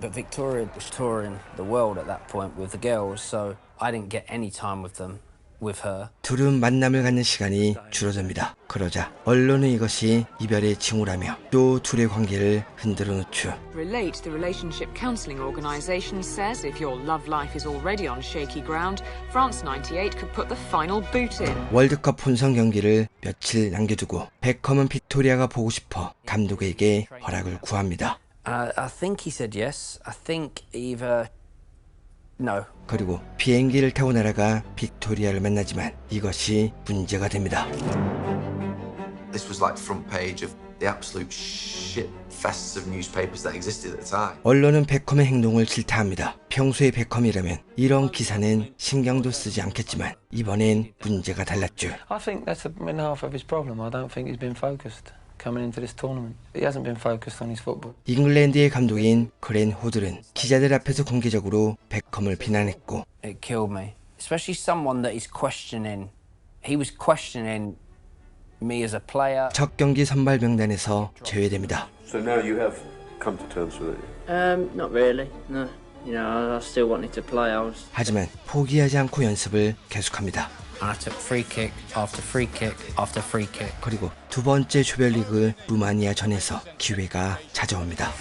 But Victoria was touring the world at that point with the girls, so I didn't get any time with them, with her. 둘은 만남을 갖는 시간이 줄어듭니다. 그러자 언론은 이것이 이별의 징후라며 또 둘의 관계를 흔들어 놓죠. Relate, the relationship counselling organisation says if your love life is already on shaky ground, France 98 could put the final boot in. 월드컵 본선 경기를 며칠 남겨두고 베컴은 빅토리아가 보고 싶어 감독에게 허락을 구합니다. Uh, I think he said yes. I think either no. 그리고 비행기를 타고 날아가 빅토리아를 만나지만 이것이 문제가 됩니다. This was like front page of the absolute shit fests of newspapers that existed at the time. 언론은 베컴의 행동을 질타합니다. 평소에 베컴이라면 이런 기사는 신경도 쓰지 않겠지만 이번엔 문제가 달랐죠. I think that's a, in half of his problem. I don't think he's been focused 잉글랜드의 감독인 그랜 호들은 기자들 앞에서 공개적으로 베컴을 비난했고 It killed me. Especially someone that is questioning. He was questioning me as a player. 첫 경기 선발 명단에서 제외됩니다. So now you have come to terms with it. Um, not really. No. You know, I still wanted to play. I was 하지만 포기하지 않고 연습을 계속합니다. 그리고 두 번째 조별리그 루마니아 전에서 기회가 찾아옵니다.